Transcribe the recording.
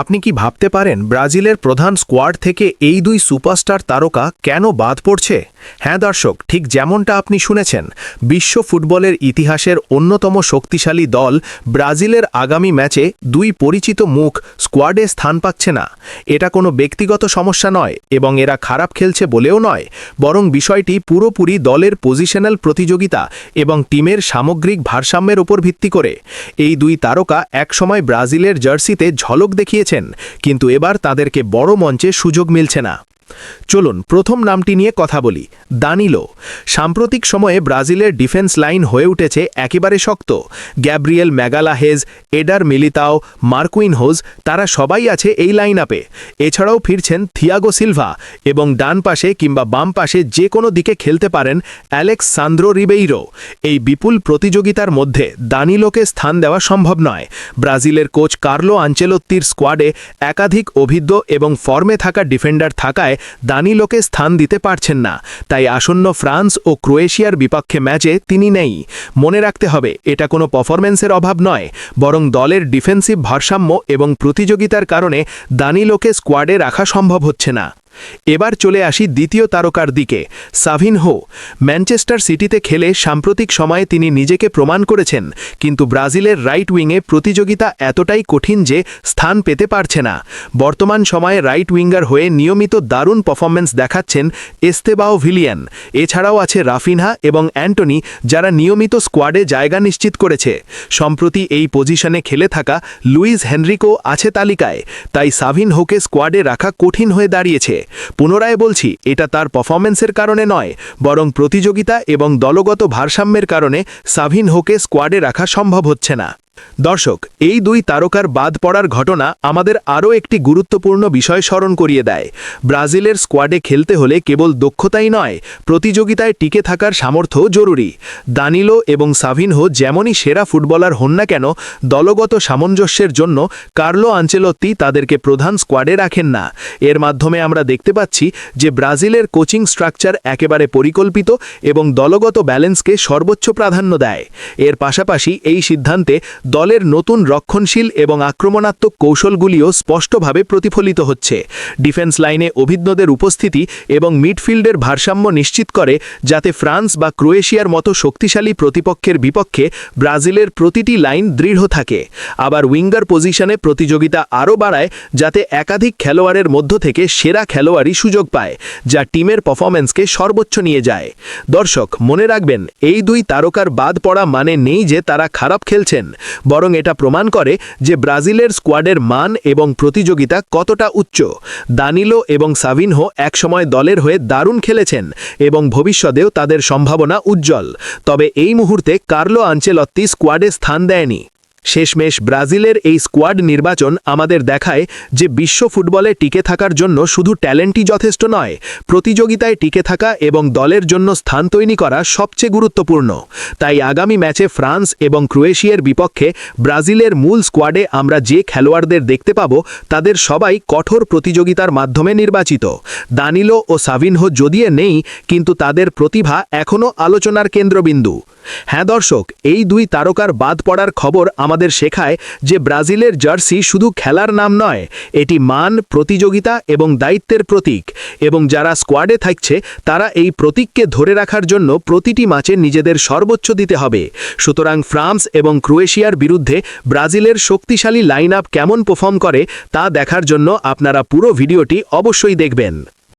আপনি কি ভাবতে পারেন ব্রাজিলের প্রধান স্কোয়াড থেকে এই দুই সুপারস্টার তারকা কেন বাদ পড়ছে? হ্যাঁ দর্শক, ঠিক যেমনটা আপনি শুনেছেন, বিশ্ব ফুটবলের ইতিহাসের অন্যতম শক্তিশালী দল ব্রাজিলের আগামী ম্যাচে দুই পরিচিত মুখ স্কোয়াডে স্থান পাচ্ছে না। এটা কোনো ব্যক্তিগত সমস্যা নয় এবং এরা খারাপ খেলছে বলেও নয়, বরং বিষয়টি পুরোপুরি দলের পজিশনাল প্রতিযোগিতা এবং টিমের সামগ্রিক ভারসাম্যের উপর ভিত্তি করে। এই দুই তারকা একসময় ব্রাজিলের জার্সিতে ঝলক দেখিয়েছেন কিন্তু এবার তাদেরকে বড় মঞ্চে সুযোগ মিলছে না। চলুন প্রথম নামটি নিয়ে কথা বলি। দানিলো। সাম্প্রতিক সময়ে ব্রাজিলের ডিফেন্স লাইন হয়ে উঠেছে একেবারে শক্ত। Gabriel Magalhaes, Eder Militao, Marquinhos, তারা সবাই আছে এই লাইন আপে এছাড়াও ফিরছেন থিয়াগো সিলভা এবং ডান পাশে কিংবা বাম পাশে যে কোনো দিকে খেলতে পারেন অ্যালেক্স সান্দ্রো রিবেইরো। এই বিপুল প্রতিযোগিতার মধ্যে দানিলোকে স্থান দেওয়া সম্ভব নয়। ব্রাজিলের কোচ কার্লো আঞ্চেলত্তির স্কোয়াডে একাধিক অভিজ্ঞ এবং ফর্মে থাকা ডিফেন্ডার থাকায় দানিলোকে স্থান দিতে পারছেন না। তাই আসন্ন ফ্রান্স ও ক্রোয়েশিয়ার বিপক্ষে ম্যাচে তিনি নেই। মনে রাখতে হবে, এটা কোনো পারফরম্যান্সের অভাব নয়, বরং দলের ডিফেন্সিভ ভারসাম্য এবং প্রতিযোগিতার কারণে দানিলোকে স্কোয়াডে রাখা সম্ভব হচ্ছে না। এবার চলে আসি দ্বিতীয় তারকার দিকে। সাভিনহো ম্যানচেস্টার সিটিতে খেলে সাম্প্রতিক সময়ে তিনি নিজেকে প্রমাণ করেছেন, কিন্তু ব্রাজিলের রাইট উইংয়ে প্রতিযোগিতা এতটাই কঠিন যে স্থান পেতে পারছে না। বর্তমান সময়ে রাইট উইঙ্গার হয়ে নিয়মিত দারুণ পারফরম্যান্স দেখাচ্ছেন এস্তেবাও ভিলিয়ান। এছাড়াও আছে রাফিনহা এবং অ্যান্টনি, যারা নিয়মিত স্কোয়াডে জায়গা নিশ্চিত করেছে। সম্প্রতি এই পজিশনে খেলে থাকা লুইস হেনরিকো আছে তালিকায়, তাই সাভিন হোকে স্কোয়াডে রাখা কঠিন হয়ে দাঁড়িয়েছে। পুনরায় বলছি, এটা তার পারফরম্যান্সের কারণে নয়, বরং প্রতিযোগিতা এবং দলগত ভারসাম্যের কারণে সাভিন হোকে স্কোয়াডে রাখা সম্ভব হচ্ছে না। দর্শক, এই দুই তারকার বাদ পড়ার ঘটনা আমাদের আরও একটি গুরুত্বপূর্ণ বিষয় স্মরণ করিয়ে দেয়। ব্রাজিলের স্কোয়াডে খেলতে হলে কেবল দক্ষতাই নয়, প্রতিযোগিতায় টিকে থাকার সামর্থ্যও জরুরি। দানিলো এবং সাভিনহো যেমনই সেরা ফুটবলার হন না কেন, দলগত সামঞ্জস্যের জন্য কার্লো আঞ্চেলত্তি তাদেরকে প্রধান স্কোয়াডে রাখেন না। এর মাধ্যমে আমরা দেখতে পাচ্ছি যে ব্রাজিলের কোচিং স্ট্রাকচার একেবারে পরিকল্পিত এবং দলগত ব্যালেন্সকে সর্বোচ্চ প্রাধান্য দেয়। এর পাশাপাশি এই সিদ্ধান্তে দলের নতুন রক্ষণশীল এবং আক্রমণাত্মক কৌশলগুলিও স্পষ্টভাবে প্রতিফলিত হচ্ছে। ডিফেন্স লাইনে অভিজ্ঞদের উপস্থিতি এবং মিডফিল্ডের ভারসাম্য নিশ্চিত করে যাতে ফ্রান্স বা ক্রোয়েশিয়ার মতো শক্তিশালী প্রতিপক্ষের বিপক্ষে ব্রাজিলের প্রতিটি লাইন দৃঢ় থাকে। আবার উইঙ্গার পজিশনে প্রতিযোগিতা আরও বাড়ায় যাতে একাধিক খেলোয়াড়ের মধ্য থেকে সেরা খেলোয়াড়ই সুযোগ পায়, যা টিমের পারফরম্যান্সকে সর্বোচ্চ নিয়ে যায়। দর্শক, মনে রাখবেন, এই দুই তারকার বাদ পড়া মানে নেই যে তারা খারাপ খেলছেন। বরং এটা প্রমাণ করে যে ব্রাজিলের স্কোয়াডের মান এবং প্রতিযোগিতা কতটা উচ্চ। দানিলো এবং সাভিনহো একসময় দলের হয়ে দারুণ খেলেছেন এবং ভবিষ্যতেও তাদের সম্ভাবনা উজ্জ্বল। তবে এই মুহূর্তে কার্লো আঞ্চেলত্তি স্কোয়াডে স্থান দেয়নি। শেষমেশ ব্রাজিলের এই স্কোয়াড নির্বাচন আমাদের দেখায় যে বিশ্ব ফুটবলে টিকে থাকার জন্য শুধু ট্যালেন্টই যথেষ্ট নয়, প্রতিযোগিতায় টিকে থাকা এবং দলের জন্য স্থান তৈরি করা সবচেয়ে গুরুত্বপূর্ণ। তাই আগামী ম্যাচে ফ্রান্স এবং ক্রোয়েশিয়ার বিপক্ষে ব্রাজিলের মূল স্কোয়াডে আমরা যে খেলোয়াড়দের দেখতে পাব, তাদের সবাই কঠোর প্রতিযোগিতার মাধ্যমে নির্বাচিত। দানিলো ও সাভিনহো যদিও নেই, কিন্তু তাদের প্রতিভা এখনও আলোচনার কেন্দ্রবিন্দু। হ্যাঁ দর্শক, এই দুই তারকার বাদ পড়ার খবর আমাদের শেখায় যে ব্রাজিলের জার্সি শুধু খেলার নাম নয়, এটি মান, প্রতিযোগিতা এবং দায়িত্বের প্রতীক। এবং যারা স্কোয়াডে থাকছে, তারা এই প্রতীককে ধরে রাখার জন্য প্রতিটি ম্যাচে নিজেদের সর্বোচ্চ দিতে হবে। সুতরাং ফ্রান্স এবং ক্রোয়েশিয়ার বিরুদ্ধে ব্রাজিলের শক্তিশালী লাইন আপ কেমন পারফর্ম করে, তা দেখার জন্য আপনারা পুরো ভিডিওটি অবশ্যই দেখবেন।